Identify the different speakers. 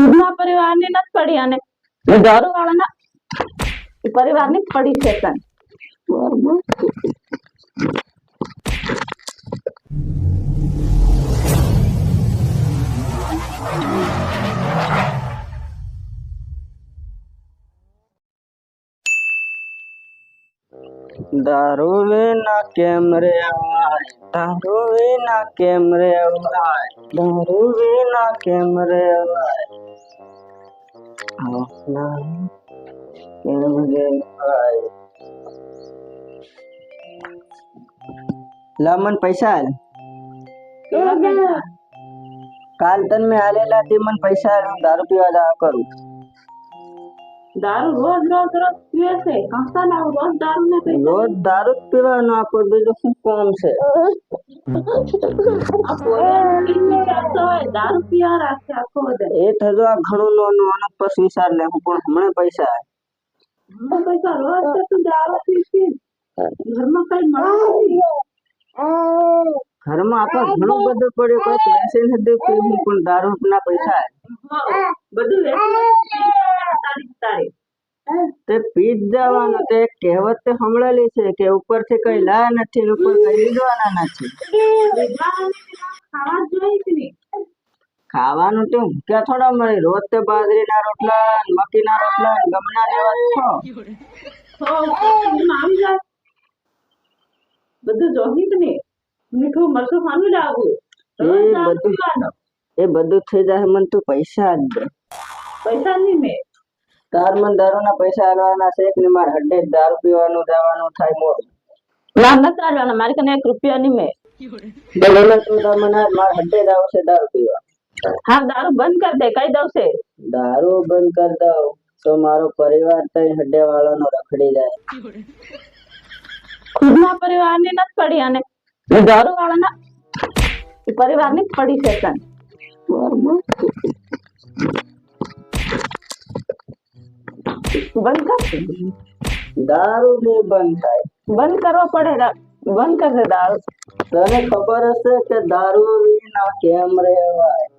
Speaker 1: ખુદના પરિવારને નથી પડી અને ઘર વાળાના પરિવારની પડી છે તને.
Speaker 2: દારૂ વિના કેમ રે અવાય દારૂ વિના કેમ રે અવાય દારૂ વિના કેમ રે અવાય આપના કેમ રે અવાય લામન પૈસા? કાલ તન મેં આલેલા તે મને પૈસા દારૂ પીવા જા કરું.
Speaker 1: દારૂ રોજ રોજ રોજ પીવે છે કંસા ના રોજ દારૂ ને
Speaker 2: રોજ દારૂ પીવાનો આપો બીજું શું કામ છે? એ થતો આ ઘણું નોનું અને પછી વિચાર લે હું પણ હમણાં પૈસા.
Speaker 1: હમણાં પૈસા રોજ તું દારૂ પી પી ઘરમાં કઈ મળે
Speaker 2: ઘરમાં આપણે ઘણું બધું પડ્યું કંઈક વેસી નથી પીવું પણ દારૂ ના પૈસા
Speaker 1: બધું વેચી તારી તારી
Speaker 2: તે પી જ જવાનું તે કહેવત તે સંભળેલી છે કે ઉપરથી કઈ લા નથી ને ઉપર કઈ લીધવાના નથી. ખાવાનું તો ક્યાં થોડા મળે? રોજ તે બાજરીના રોટલા મકીના રોટલા ગમના
Speaker 1: જેવા જાય બધું જોહી જ મીઠું મરચું ખાનું લાવવું
Speaker 2: એ બધું એ બધું થઈ જાય મને તું પૈસા જ દે.
Speaker 1: પૈસા નહીં મેં.
Speaker 2: તાર મને દારૂના પૈસા આલવાના છે ને મારે હડે દારૂ પીવાનું જવાનું થાય મોર
Speaker 1: ના ન આલવાના. મારી કને એક રૂપિયા ની મે
Speaker 2: બોલે તું તાર મને આજ હડે જ છે દારૂ પીવા.
Speaker 1: હા દારૂ બંધ કર દે કઈ દઉં છે
Speaker 2: દારૂ બંધ કર દઉં તો મારો પરિવાર તઈ હડે વાળાનો રખડી જાય.
Speaker 1: ખુદના પરિવારની નથી પડી અને દારૂ વાળાના પરિવારની પડી છે તને. બરોબર. બંધ કર.
Speaker 2: દારૂ ને બંધ થાય.
Speaker 1: બંધ કરવો પડે બંધ કરશે દારૂ.
Speaker 2: તને ખબર હશે કે દારૂ વિના કેમ રહેવાય?